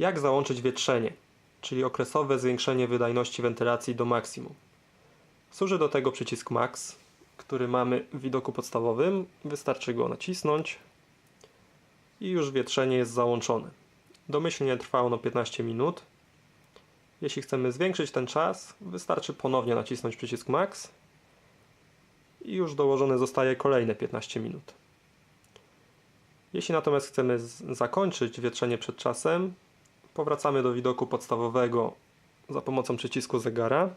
Jak załączyć wietrzenie, czyli okresowe zwiększenie wydajności wentylacji do maksimum? Służy do tego przycisk Max, który mamy w widoku podstawowym. Wystarczy go nacisnąć i już wietrzenie jest załączone. Domyślnie trwa ono 15 minut. Jeśli chcemy zwiększyć ten czas, wystarczy ponownie nacisnąć przycisk Max i już dołożone zostaje kolejne 15 minut. Jeśli natomiast chcemy zakończyć wietrzenie przed czasem, powracamy do widoku podstawowego za pomocą przycisku zegara.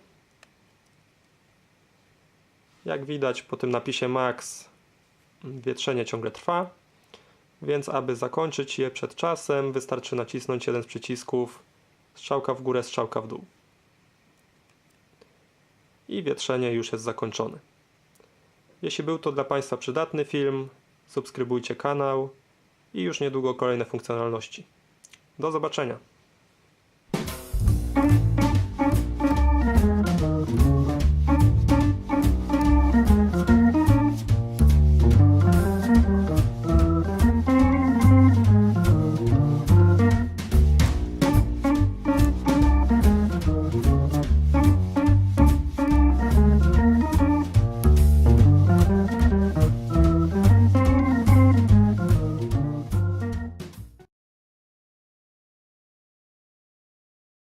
Jak widać po tym napisie Max, wietrzenie ciągle trwa, więc aby zakończyć je przed czasem, wystarczy nacisnąć jeden z przycisków strzałka w górę, strzałka w dół. I wietrzenie już jest zakończone. Jeśli był to dla Państwa przydatny film, subskrybujcie kanał i już niedługo kolejne funkcjonalności. Do zobaczenia.